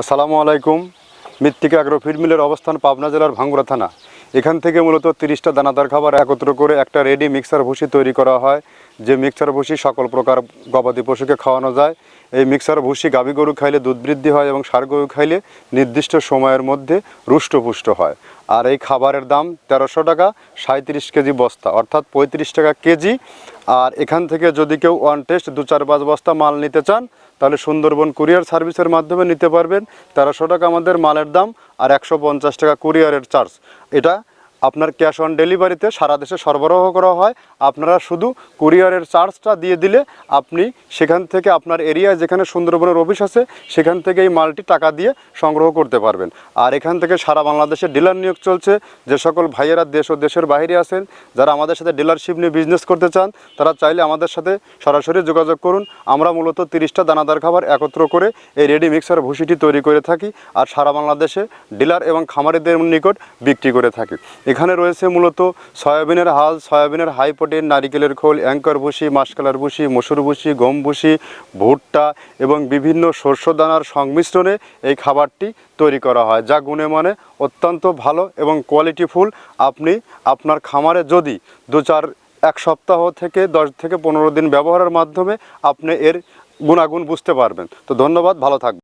আসসালামু আলাইকুম। মৃত্তিকা আগ্রো ফিড মিলের অবস্থান পাবনা জেলার ভাঙ্গুরা থানা। এখান থেকে মূলত তিরিশটা দানাদার খাবার একত্র করে একটা রেডি মিক্সার ভুসি তৈরি করা হয়। যে মিক্সার ভুসি সকল প্রকার গবাদি পশুকে খাওয়ানো যায়, এই মিক্সার ভুসি গাভী গরু খাইলে দুধ বৃদ্ধি হয় এবং ষাঁড় গরু খাইলে নির্দিষ্ট সময়ের মধ্যে রুষ্টপুষ্ট হয়। আর এই খাবারের দাম তেরোশো টাকা সাঁত্রিশ কেজি বস্তা, অর্থাৎ পঁয়ত্রিশ টাকা কেজি। আর এখান থেকে যদি কেউ ওয়ান টেস্ট দু চার পাঁচ বস্তা মাল নিতে চান, তাহলে সুন্দরবন কুরিয়ার সার্ভিসের মাধ্যমে নিতে পারবেন। তেরোশো টাকা আমাদের মালের দাম আর একশো পঞ্চাশ টাকা কুরিয়ারের চার্জ। এটা আপনার ক্যাশ অন ডেলিভারিতে সারা দেশে সরবরাহ করা হয়। আপনারা শুধু কুরিয়ারের চার্জটা দিয়ে দিলে আপনি সেখান থেকে আপনার এরিয়ায় যেখানে সুন্দরবনের অফিস আছে, সেখান থেকে এই মালটি টাকা দিয়ে সংগ্রহ করতে পারবেন। আর এখান থেকে সারা বাংলাদেশে ডিলার নিয়োগ চলছে। যে সকল ভাইয়েরা দেশ ও দেশের বাইরে আছেন, যারা আমাদের সাথে ডিলারশিপ নিয়ে বিজনেস করতে চান, তারা চাইলে আমাদের সাথে সরাসরি যোগাযোগ করুন। আমরা মূলত তিরিশটা দানাদার খাবার একত্র করে এই রেডি মিক্সার ভুসিটি তৈরি করে থাকি। আর সারা বাংলাদেশে ডিলার এবং খামারিদের নিকট বিক্রি করে থাকি। এখানে রয়েছে মূলত সয়াবিনের হাল, সয়াবিনের হাই প্রোটিন নারিকেলের খোল অ্যাঙ্কর ভুসি, মাসকালার ভুসি, মসুর ভুসি, গম ভুসি, ভুট্টা এবং বিভিন্ন শস্য দানার সংমিশ্রণে এই খাবারটি তৈরি করা হয়, যা গুণে মানে অত্যন্ত ভালো এবং কোয়ালিটিফুল আপনি আপনার খামারে যদি দু চার, এক সপ্তাহ থেকে দশ থেকে পনেরো দিন ব্যবহারের মাধ্যমে আপনি এর গুণাগুণ বুঝতে পারবেন। তো ধন্যবাদ, ভালো থাকবেন।